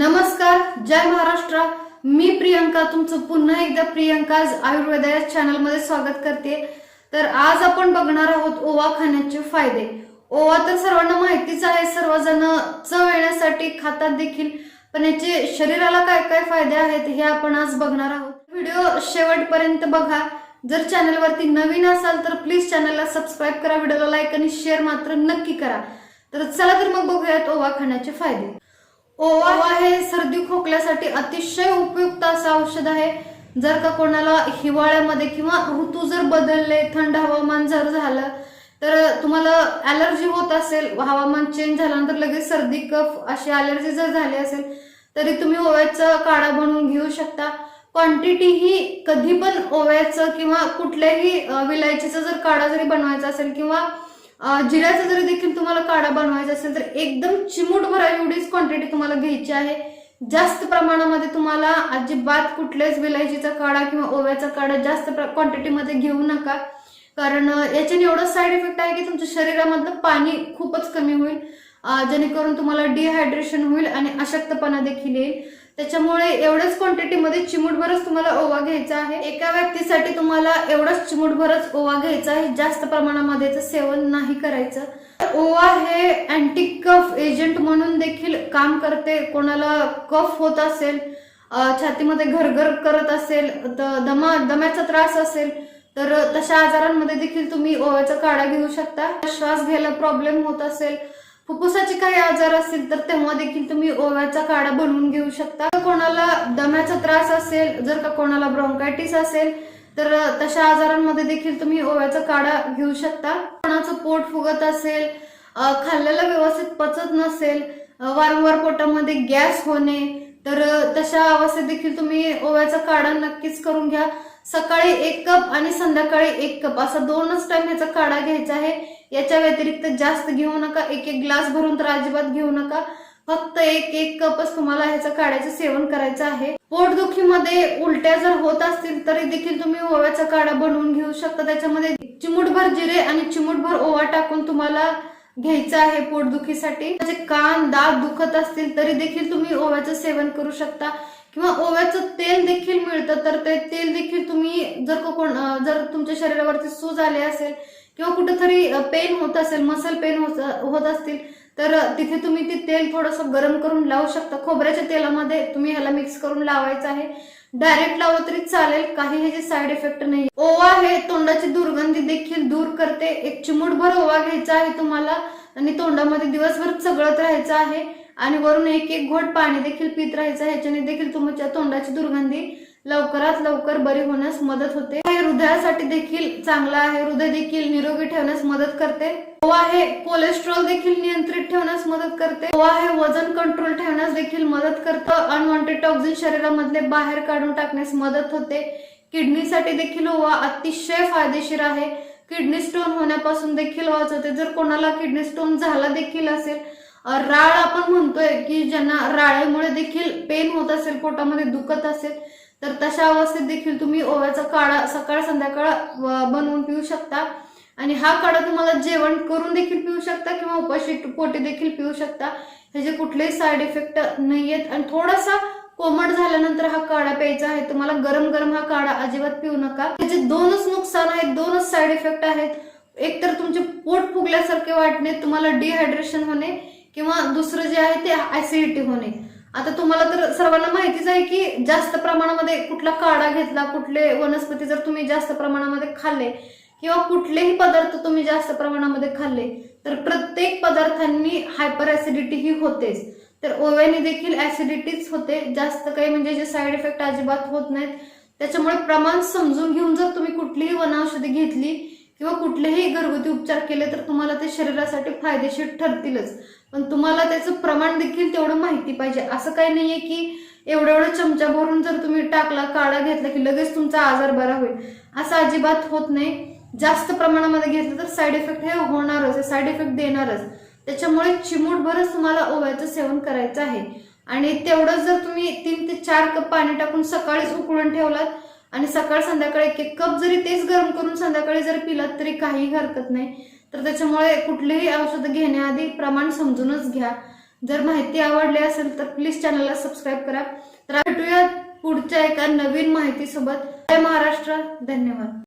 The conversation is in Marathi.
नमस्कार जय महाराष्ट्र. मी प्रियंका तुमचं पुन्हा एकदा प्रियंका आयुर्वेदा या चॅनलमध्ये स्वागत करते. तर आज आपण बघणार आहोत ओवा खाण्याचे फायदे. ओवा तर सर्वांना माहितीच आहे सर्वजण चव येण्यासाठी खातात देखील पण याचे शरीराला काय काय फायदे आहेत हे आपण आज बघणार आहोत. व्हिडिओ शेवटपर्यंत बघा. जर चॅनलवरती नवीन असाल तर प्लीज चॅनलला सबस्क्राईब करा व्हिडिओला लाईक आणि शेअर मात्र नक्की करा. तर चला तर मग बघूयात ओवा खाण्याचे फायदे. ओवा हे सर्दी खोकल्यासाठी अतिशय उपयुक्त असं औषध आहे. जर का कोणाला हिवाळ्यामध्ये किंवा ऋतू जर बदलले थंड हवामान जर झालं तर तुम्हाला अलर्जी होत असेल हवामान चेंज झाल्यानंतर लगेच सर्दी कफ अशी अलर्जी जर झाली असेल तरी तुम्ही ओव्याचा काढा बनवून घेऊ शकता. क्वांटिटी ही कधी पण ओव्याचं किंवा कुठल्याही विलायचीचा जर काढा जरी बनवायचा असेल किंवा जिऱ्याचा जरी देखील तुम्हाला काढा बनवायचा असेल तर एकदम चिमूटभर एवढीच क्वांटिटी तुम्हाला घ्यायची आहे. जास्त प्रमाणामध्ये तुम्हाला अजिबात कुठल्याच विलायचीचा काढा किंवा ओव्याचा काढा जास्त क्वांटिटीमध्ये घेऊ नका. कारण याच्याने एवढं साईड इफेक्ट आहे की तुमच्या शरीरामधलं पाणी खूपच कमी होईल. जेणेकरून तुम्हाला डिहायड्रेशन होईल आणि अशक्तपणा देखील येईल. त्याच्यामुळे एवढ्याच क्वांटिटीमध्ये चिमूटभरच तुम्हाला ओवा घ्यायचा आहे. एका व्यक्तीसाठी तुम्हाला एवढंच चिमूटभरच ओवा घ्यायचा आहे. जास्त प्रमाणामध्ये सेवन नाही करायचं. ओवा हे अँटी कफ एजंट म्हणून देखील काम करते. कोणाला कफ होत असेल छातीमध्ये घरघर करत असेल तर दमा दम्याचा त्रास असेल तर तशा आजारांमध्ये देखील तुम्ही ओव्याचा काढा घेऊ शकता. श्वास घ्यायला प्रॉब्लेम होत असेल फुफ्फुसाचे काही आजार असतील तर तेव्हा देखील तुम्ही ओव्याचा काढा बनवून घेऊ शकता. कोणाला दम्याचा त्रास असेल जर का कोणाला ब्रोंकायटिस असेल तर तशा आजारांमध्ये देखील तुम्ही ओव्याचा काढा घेऊ शकता. कोणाचं पोट फुगत असेल खाल्लेलं व्यवस्थित पचत नसेल वारंवार पोटामध्ये गॅस होणे तर तशा अवस्थेत देखील तुम्ही ओव्याचा काढा नक्कीच करून घ्या. सकाळी एक कप आणि संध्याकाळी एक कप असा दोनच टाइम ह्याचा काढा घ्यायचा आहे. याच्या व्यतिरिक्त जास्त घेऊ नका. एक एक ग्लास भरून तर अजिबात घेऊ नका. फक्त एक एक कपच तुम्हाला ह्याचं काढ्याचं सेवन करायचं आहे. पोटदुखीमध्ये उलट्या जर होत असतील तरी देखील तुम्ही ओव्याचा काढा बनवून घेऊ शकता. त्याच्यामध्ये चिमूटभर जिरे आणि चिमूटभर ओवा टाकून तुम्हाला घ्यायचं आहे पोटदुखीसाठी. म्हणजे कान दात दुखत असतील तरी देखील तुम्ही ओव्याचं सेवन करू शकता. किंवा ओव्याचं तेल देखील मिळतं तर ते तेल देखील तुम्ही जर कोण जर तुमच्या शरीरावरती सूज आले असेल किंवा कुठेतरी पेन होत असेल मसल पेन होत असतील तर तिथे तुम्ही ते तेल थोडंसं गरम करून लावू शकता. खोबऱ्याच्या तेलामध्ये तुम्ही ह्याला मिक्स करून लावायचं आहे. डायरेक्ट लावलं तरी चालेल काही ह्याचे साईड इफेक्ट नाही. ओवा हे तोंडाची दुर्गंधी देखील दूर करते. एक चिमूटभर ओवा घ्यायचा आहे तुम्हाला आणि तोंडामध्ये दिवसभर चगळत राहायचं आहे. आणि वरून एक एक घोट पाणी देखील पित राहायचं ह्याच्याने देखील तुमच्या तोंडाची दुर्गंधी लवकरात लवकर बरी होण्यास मदत होते. हे हृदयासाठी देखील चांगलं आहे. हृदय देखील निरोगी ठेवण्यास मदत करते. ओवा हे कोलेस्ट्रॉल देखील नियंत्रित ठेवण्यास मदत करते. ओवा हे वजन कंट्रोल ठेवण्यास देखील मदत करतं. अनवॉन्टेड टॉक्झिन शरीरामधले बाहेर काढून टाकण्यास मदत होते. किडनीसाठी देखील ओवा अतिशय फायदेशीर आहे. किडनी स्टोन होण्यापासून देखील वाचवते. जर कोणाला किडनी स्टोन झाला देखील असेल राळ आपण म्हणतोय की ज्यांना राळेमुळे देखील पेन होत असेल पोटामध्ये दुखत असेल तर तशा अवस्थेत देखील तुम्ही ओव्याचा काढा सकाळ संध्याकाळ बनवून पिऊ शकता. आणि हा काढा तुम्हाला जेवण करून देखील पिऊ शकता किंवा उपाशी पोटी देखील पिऊ शकता. ह्याचे कुठलेही साईड इफेक्ट नाही आहेत आणि थोडासा कोमट झाल्यानंतर हा काढा प्यायचा आहे. तुम्हाला गरम गरम हा काढा अजिबात पिऊ नका. त्याचे दोनच नुकसान आहेत दोनच साईड इफेक्ट आहेत. एक तर तुमचे पोट फुगल्यासारखे वाटणे तुम्हाला डिहायड्रेशन होणे किंवा दुसरं जे आहे ते ऍसिडिटी होणे. आता तुम्हाला तर सर्वांना माहितीच आहे की जास्त प्रमाणामध्ये कुठला काढा घेतला कुठले वनस्पती जर तुम्ही जास्त प्रमाणामध्ये खाल्ले किंवा कुठलेही पदार्थ तुम्ही जास्त प्रमाणामध्ये खाल्ले तर प्रत्येक पदार्थांनी हायपर ऍसिडिटी ही होतेच. तर ओव्याने देखील ऍसिडिटीच होते. जास्त काही म्हणजे जे साईड इफेक्ट अजिबात होत नाहीत. त्याच्यामुळे प्रमाण समजून घेऊन जर तुम्ही कुठलीही वनौषधी घेतली किंवा कुठलेही घरगुती उपचार केले तर तुम्हाला ते शरीरासाठी फायदेशीर ठरतीलच. पण तुम्हाला त्याचं प्रमाण देखील तेवढं माहिती पाहिजे. असं काही नाहीये की एवढं एवढं चमचा भरून जर तुम्ही टाकला काढा घेतला की लगेच तुमचा आजार बरा होईल. असं अजिबात होत नाही. जास्त प्रमाणामध्ये घेतलं तर साईड इफेक्ट हे होणारच साईड इफेक्ट देणारच. त्याच्यामुळे चिमूटभरच तुम्हाला ओव्याचं सेवन करायचं आहे. आणि तेवढंच जर तुम्ही तीन ते चार कप पाणी टाकून सकाळीच उकळून ठेवलात आणि सकाळ संध्याकाळी एक एक कप जरी तेच गरम करून संध्याकाळी जर पिलात तरी काही हरकत नाही. तर त्याच्यामुळे कुठलीही औषध घेण्याआधी प्रमाण समजूनच घ्या. जर माहिती आवडली असेल तर प्लीज चॅनलला सबस्क्राईब करा. तर भेटूया पुढच्या एका नवीन माहितीसोबत. जय महाराष्ट्र. धन्यवाद.